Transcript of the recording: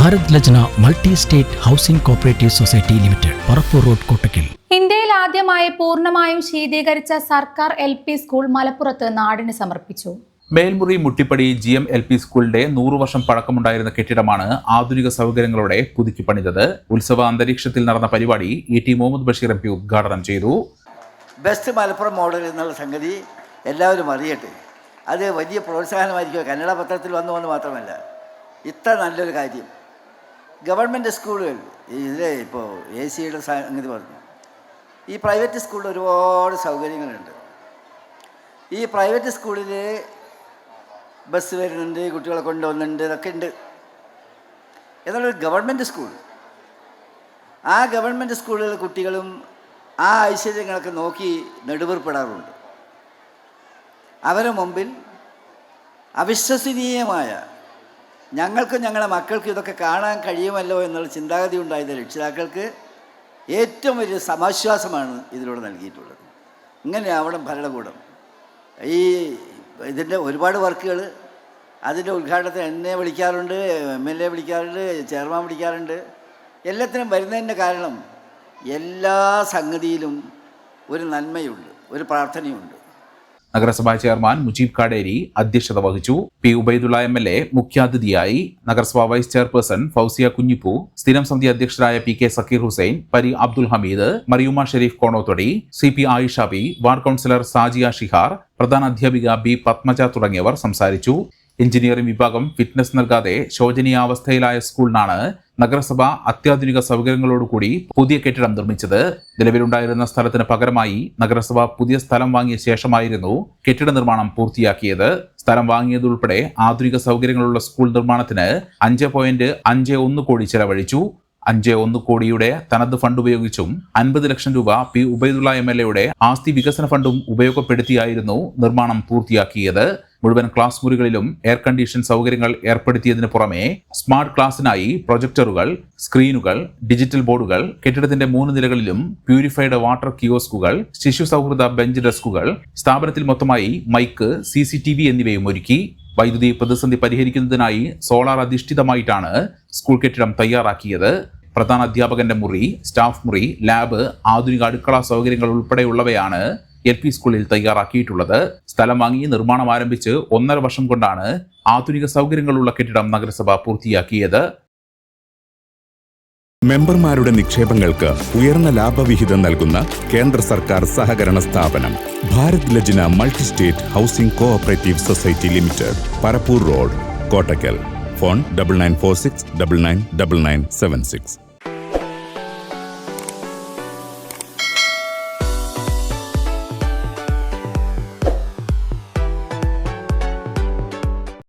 Bharat Lajna multi state housing cooperative society limited Parappur road Kottakkal. ഇന്ത്യയിൽ ആദ്യമായി പൂർണമായും ശീതീകരിച്ച സർക്കാർ എൽ പി സ്കൂൾ മലപ്പുറത്ത് നാടിന് സമർപ്പിച്ചു. Melmuri Muttippadi G M L P സ്കൂളിന്റെ നൂറു വർഷം പഴക്കമുണ്ടായിരുന്ന കെട്ടിടമാണ് ആധുനിക സൗകര്യങ്ങളോടെ പുതുക്കി പണിതത്. ഉത്സവ അന്തരീക്ഷത്തിൽ നടന്ന പരിപാടി E T Muhammad Basheer M P ഉദ്ഘാടനം ചെയ്തു. ബെസ്റ്റ് മലപ്പുറം മോഡൽ എന്നുള്ള സംഗതി എല്ലാവരും അറിയട്ടെ. അത് വലിയ പ്രോത്സാഹനമായിരിക്കും. കന്നഡ പത്രത്തിൽ വന്നു വന്ന് മാത്രമല്ല. ഇത്ര നല്ലൊരു കാര്യം. ഗവൺമെന്റ് സ്കൂളുകൾ ഇതിൽ ഇപ്പോൾ എ സിയുടെ സംഗതി പറഞ്ഞു. ഈ പ്രൈവറ്റ് സ്കൂളിൽ ഒരുപാട് സൗകര്യങ്ങളുണ്ട്. ഈ പ്രൈവറ്റ് സ്കൂളിൽ ബസ് വരുന്നുണ്ട് കുട്ടികളെ കൊണ്ടുവന്നുണ്ട് ഇതൊക്കെ ഉണ്ട് എന്നാൽ ഗവൺമെന്റ് സ്കൂൾ ആ ഗവൺമെന്റ് സ്കൂളിലെ കുട്ടികളും ആ ഐശ്വര്യങ്ങളൊക്കെ നോക്കി നെടുവേർപ്പെടാറുണ്ട്. അവരുടെ മുമ്പിൽ അവിശ്വസനീയമായ ഞങ്ങൾക്കും ഞങ്ങളുടെ മക്കൾക്കും ഇതൊക്കെ കാണാൻ കഴിയുമല്ലോ എന്നുള്ള ചിന്താഗതി ഉണ്ടായത് രക്ഷിതാക്കൾക്ക് ഏറ്റവും വലിയ സമാശ്വാസമാണ് ഇതിലൂടെ നൽകിയിട്ടുള്ളത്. ഇങ്ങനെയാവണം ഭരണകൂടം. ഈ ഇതിന്റെ ഒരുപാട് വർക്കുകൾ അതിന്റെ ഉദ്ഘാടനത്തിന് എന്നെ വിളിക്കാറുണ്ട് എം എൽ എ വിളിക്കാറുണ്ട് ചെയർമാൻ വിളിക്കാറുണ്ട്. എല്ലാത്തിനും വരുന്നതിന്റെ കാരണം എല്ലാ സംഗതിയിലും ഒരു നന്മയുണ്ട് ഒരു പ്രാർത്ഥനയുണ്ട്. നഗരസഭാ ചെയർമാൻ മുജീബ് കാടേരി അധ്യക്ഷത വഹിച്ചു. P Ubaidulla M L A മുഖ്യാതിഥിയായി നഗരസഭാ വൈസ് ചെയർപേഴ്സൺ ഫൗസിയ കുഞ്ഞിപ്പൂ സ്ഥിരം സമിതി അധ്യക്ഷരായ P K Zakir Hussain Pari Abdul Hameed Mariyuma Shareef Konothodi C P Ayisha Bi ward councillor Sajiya Shihar പ്രധാന അധ്യാപിക ബി പത്മജ തുടങ്ങിയവർ സംസാരിച്ചു. എഞ്ചിനീയറിംഗ് വിഭാഗം ഫിറ്റ്നസ് നൽകാതെ ശോചനീയാവസ്ഥയിലായ സ്കൂളിനാണ് നഗരസഭ അത്യാധുനിക സൗകര്യങ്ങളോടുകൂടി പുതിയ കെട്ടിടം നിർമ്മിച്ചത്. നിലവിലുണ്ടായിരുന്ന സ്ഥലത്തിന് പകരമായി നഗരസഭ പുതിയ സ്ഥലം വാങ്ങിയ ശേഷമായിരുന്നു കെട്ടിട നിർമ്മാണം പൂർത്തിയാക്കിയത്. സ്ഥലം വാങ്ങിയതുൾപ്പെടെ ആധുനിക സൗകര്യങ്ങളുള്ള സ്കൂൾ നിർമ്മാണത്തിന് അഞ്ച് പോയിന്റ് അഞ്ച് ഒന്ന് കോടി ചെലവഴിച്ചു. അഞ്ച് ഒന്ന് കോടിയുടെ തനത് ഫണ്ട് ഉപയോഗിച്ചും അൻപത് ലക്ഷം രൂപ പി ഉബൈദുള്ള എം എൽ എയുടെ ആസ്തി വികസന ഫണ്ടും ഉപയോഗപ്പെടുത്തിയായിരുന്നു നിർമ്മാണം പൂർത്തിയാക്കിയത്. മുഴുവൻ ക്ലാസ് മുറികളിലും എയർ കണ്ടീഷൻ സൗകര്യങ്ങൾ ഏർപ്പെടുത്തിയതിനു പുറമെ സ്മാർട്ട് ക്ലാസ്സിനായി പ്രൊജക്ടറുകൾ സ്ക്രീനുകൾ ഡിജിറ്റൽ ബോർഡുകൾ കെട്ടിടത്തിന്റെ മൂന്ന് നിലകളിലും പ്യൂരിഫൈഡ് വാട്ടർ കിയോസ്കുകൾ ശിശു സൗഹൃദ ബെഞ്ച് ഡെസ്കുകൾ സ്ഥാപനത്തിൽ മൊത്തമായി mic C C T V എന്നിവയും ഒരുക്കി വൈദ്യുതി പ്രതിസന്ധി പരിഹരിക്കുന്നതിനായി സോളാർ അധിഷ്ഠിതമായിട്ടാണ് സ്കൂൾ കെട്ടിടം തയ്യാറാക്കിയത്. പ്രധാന അധ്യാപകന്റെ മുറി സ്റ്റാഫ് മുറി ലാബ് ആധുനിക അടുക്കള സൗകര്യങ്ങൾ ഉൾപ്പെടെയുള്ളവയാണ് എൽ പി സ്കൂളിൽ തയ്യാറാക്കിയിട്ടുള്ളത്. സ്ഥലം വാങ്ങി നിർമ്മാണം ആരംഭിച്ച് ഒന്നര വർഷം കൊണ്ടാണ് ആധുനിക സൗകര്യങ്ങളുള്ള കെട്ടിടം നഗരസഭ പൂർത്തിയാക്കിയത്. മെമ്പർമാരുടെ നിക്ഷേപങ്ങൾക്ക് ഉയർന്ന ലാഭവിഹിതം നൽകുന്ന കേന്ദ്ര സർക്കാർ സഹകരണ സ്ഥാപനം Bharat Lajna multi state housing cooperative society limited Parappur road Kottakkal phone double nine four six double nine double nine seven six